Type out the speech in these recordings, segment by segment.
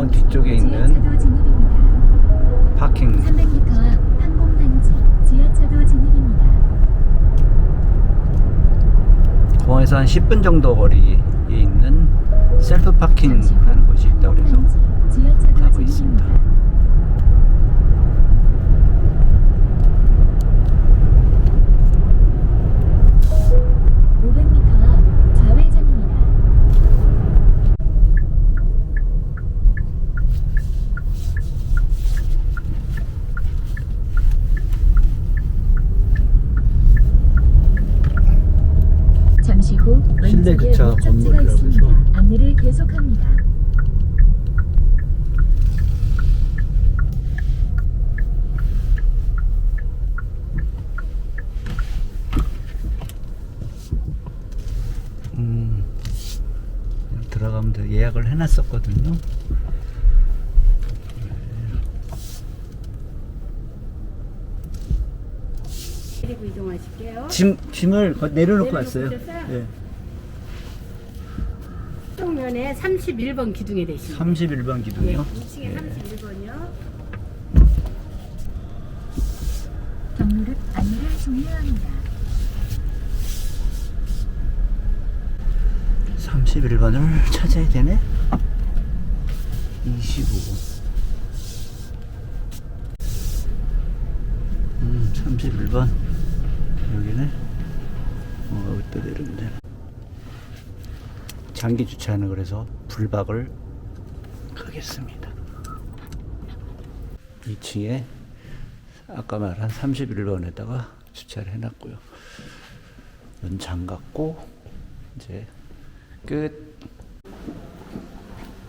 공항 뒤쪽에 있는. 파킹 300m 앞 항공단지 지하차도 진입입니다. 공항에서 한 10분 정도 거리에 있는 셀프 파킹 하는 곳이 있다고 지하차도 가고 있습니다. 진입입니다. (500m) 앞 좌회전입니다. 잠시 후 실내 건물이라고 있습니다. 안내를 계속합니다. 음, 들어가면 돼. 예약을 해놨었거든요. 그리고 이동하실게요. 짐 짐을 거- 내려놓고 왔어요. 예. 쪽면에 31번 기둥에 되십니다. 31번 예, 기둥이요. 2층에 예. 31번이요. 경로를 안내를 종료합니다. 31번을 찾아야 되네. 25. 음, 31번. 여기네. 어, 여기다 내리면 되네. 장기 주차하는 그래서 불박을 하겠습니다. 2층에 아까 말한 31번에다가 주차를 해놨고요. 문 잠갔고 이제 끝.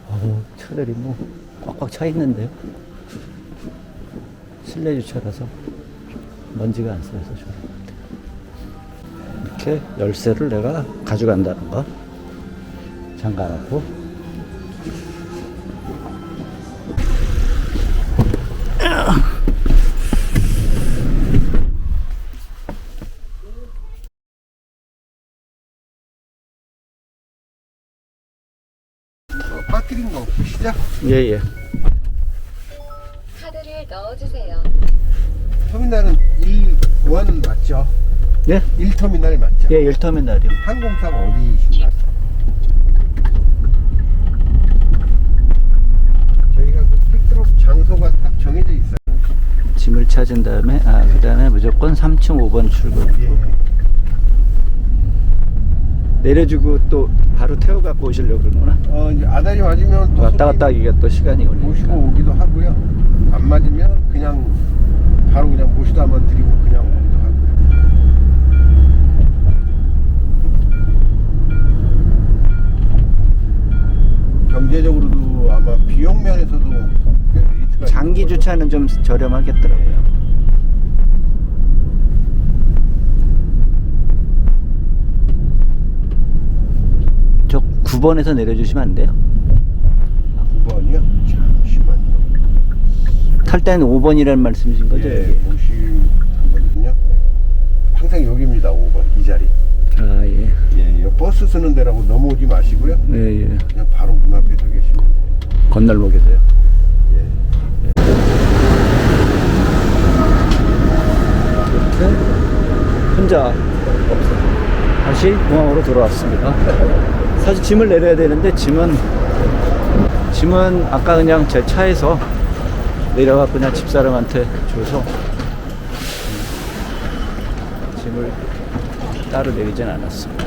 어우, 차들이 뭐 꽉꽉 차 있는데요. 실내 주차라서 먼지가 안 쌓여서 같아요. 이렇게 열쇠를 내가 가져간다는 거. 잠가놓고. 빠뜨린 거 보시죠. 예, 예. 카드를 넣어주세요. 터미널은 1원 맞죠? 예? 1터미널 맞죠? 예, 1터미널이요. 항공사가 어디이신가요? 저희가 그 픽드롭 장소가 딱 정해져 있어요. 짐을 찾은 다음에, 아, 그 다음에 무조건 3층 5번 출구. 예. 내려주고 또 바로 태워 갖고 오시려고 그러구나. 어, 이제 아다리 맞으면 또 왔다 갔다 하기가 또 시간이 걸리니까. 오기도 하고요. 안 맞으면 그냥 바로 그냥 모시다만 드리고 그냥 오기도 하고요. 거죠. 주차는 좀 저렴하겠더라고요. 저 9번에서 내려주시면 안 돼요? 9번이요? 잠시만요. 탈 때는 5번이라는 말씀이신 거죠? 예, 여기? 모시거든요. 항상 여기입니다. 5번 이 자리. 아, 예. 예, 이 버스 쓰는 데라고 넘어오지 마시고요. 예, 예. 그냥 바로 문 앞에 서 계시면 돼요. 건널목에서요? 예. 이렇게 혼자. 다시 공항으로 돌아왔습니다. 사실 짐을 내려야 되는데 짐은 짐은 아까 그냥 제 차에서 내려가 그냥 집사람한테 줘서 음, 짐을 따로 내리진 않았습니다.